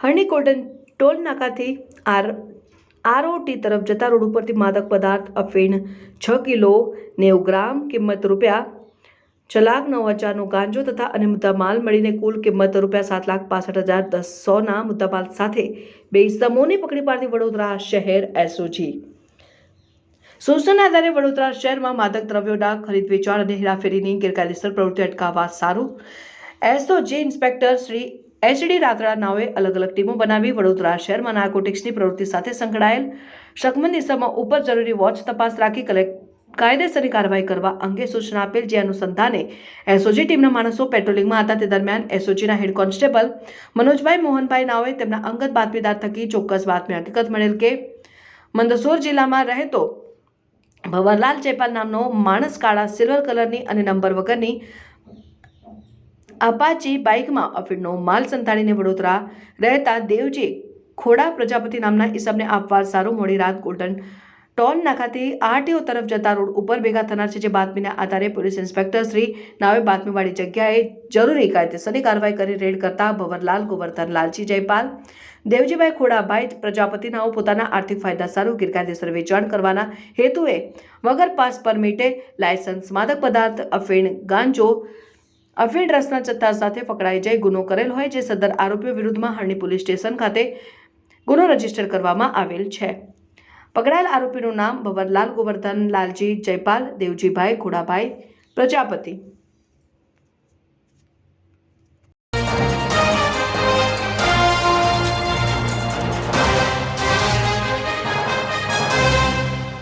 હરણી toll નાકાથી R, આરઓટી તરફ જતા road ઉપરથી માદક પદાર્થ અફીણ છ કિલો નેવું ગ્રામ કિંમત રૂપિયા, છ લાખ નવ હજારનો ગાંજો તથા અને મુદ્દામાલ મળીને કુલ કિંમત રૂપિયા સાત લાખ પાસઠ હજાર દસોના મુદ્દામાલ સાથે બે ઇસમોને પકડી પાડતી વડોદરા શહેર એસઓજી સૂચનાના આધારે વડોદરા શહેરમાં માદક દ્રવ્યોના ખરીદ, વેચાણ અને હેરાફેરીની ગેરકાયદેસર પ્રવૃત્તિ અટકાવવા સારું. SOG inspector Shri HD Ratra નાઓએ અલગ અલગ ટીમો બનાવી વડોદરા શહેરમાં નાર્કોટિક્સની પ્રવૃત્તિ સાથે સંકળાયેલ. શકમંદ દિશામાં ઉપર જરૂરી વોચ તપાસ રાખી કલેક્ટ કાયદેસરની કાર્યવાહી કરવા અંગે સૂચના આપેલ, જે અનુસંધાને એસઓજી ટીમના માણસો પેટ્રોલિંગમાં હતા. તે દરમિયાન એસઓજીના હેડ કોન્સ્ટેબલ મનોજભાઈ મોહનભાઈ નાઓએ તેમના અંગત બાતમીદાર થકી ચોક્કસ બાતમી હકીકત મળેલ કે મંદસોર જિલ્લામાં રહેતો ભવરલાલ ચેપાલ નામનો માણસ કાળા સિલ્વર કલરની અને નંબર વગરની અપાચી બાઇકમાં અફીણનો માલ સંતાડીને વડોદરા રહેતા દેવજી ખોડા પ્રજાપતિ નામના ઈસમને આપવા સારું મોડી રાત ગોલ્ડન ટોલ નાકાથી આરટીઓ તરફ જતા રોડ ઉપર ભેગા થનાર છે જે બાતમીના આધારે પોલીસ ઇન્સ્પેક્ટર શ્રી નાવે બાતમીવાળી જગ્યાએ જરૂરી કાયદેસરની કાર્યવાહી કરી રેડ કરતા ભવરલાલ ગોવર્ધન લાલજી જયપાલ, દેવજીભાઈ ખોડાભાઈ પ્રજાપતિનાઓ પોતાના આર્થિક ફાયદા સારું ગેરકાયદેસર વેચાણ કરવાના હેતુએ વગર પાસ પરમિટે લાયસન્સ માદક પદાર્થ, અફીણ ગાંજો અફીણ ડ્રગ્સના જથ્થા સાથે પકડાઈ જઈ ગુનો કરેલ હોય જે સદર આરોપીઓ વિરુદ્ધમાં હરણી પોલીસ સ્ટેશન ખાતે ગુનો રજિસ્ટર કરવામાં આવેલ છે. પકડાયેલ આરોપીનું નામ ભવનલાલ ગોવર્ધન લાલજી જયપાલ, દેવજીભાઈ ઘોડાભાઈ પ્રજાપતિ